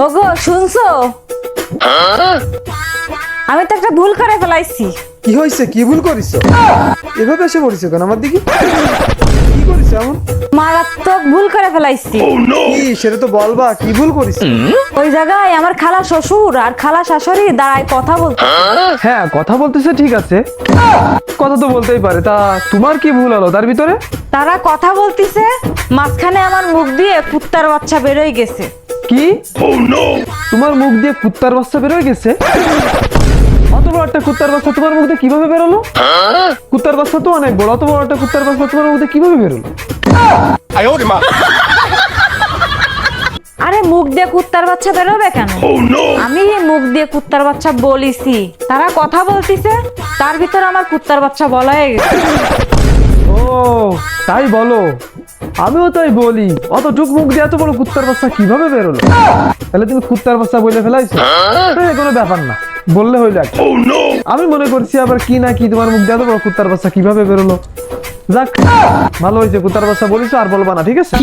ওগো শুনছো? আমি তো একটা ভুল করে ফেলাইছি। কি হয়েছে কি ভুল করিস এভাবে এসে পড়িস কেন আমার দিকে? কি করিস এমন? মারাত্মক ভুল করে ফেলাইছি। কি সেটা তো বলবা কি ভুল করিস ওই জায়গায় আমার খালা শ্বশুর আর খালা শাশুড়ি দাঁড়ায় কথা বলতে হ্যাঁ কথা বলতেছে ঠিক আছে। কথা তো বলতেই পারে। তা তোমার কি ভুল হলো তার ভিতরে? তারা কথা বলতিছে মাঝখানে আমার মুখ দিয়ে কুত্তার বাচ্চা বেরোয় গেছে। কি? তোমার মুখ দিয়ে কুত্তার বাচ্চা বেরোয় গেছে? অত বড় একটা কুত্তার বাচ্চা তোমার মুখ দিয়ে কীভাবে বেরোলো? কুত্তার বাচ্চা তো অনেক বড় অত বড় একটা কুত্তার বাচ্চা তোমার মুখ দিয়ে কীভাবে বেরোলো? আরে মুখ দিয়ে কুত্তার বাচ্চা বেরোবে কেন? আমি মুখ দিয়ে কুত্তার বাচ্চা বলিছি। তারা কথা বলতিছে তার ভিতর আমার কুত্তার বাচ্চা বলা হয়ে গেছে। ও তাই বলো। আমিও তাই বলি। অত টুক মুখ দিয়ে এত বড় কুত্তার বাচ্চা কীভাবে বেরোলো? তাহলে তুমি কুত্তার বাচ্চা বলে ফেলাইছো? কোনো ব্যাপার না। বললে হইল একটা। আমি মনে করছি আবার কি না কি তোমার মুখ দিয়ে এত বড় কুত্তার বাচ্চা কীভাবে বেরোলো? যাক ভালো হয়েছে কুত্তার বাচ্চা বলিস আর বলবা না ঠিক আছে?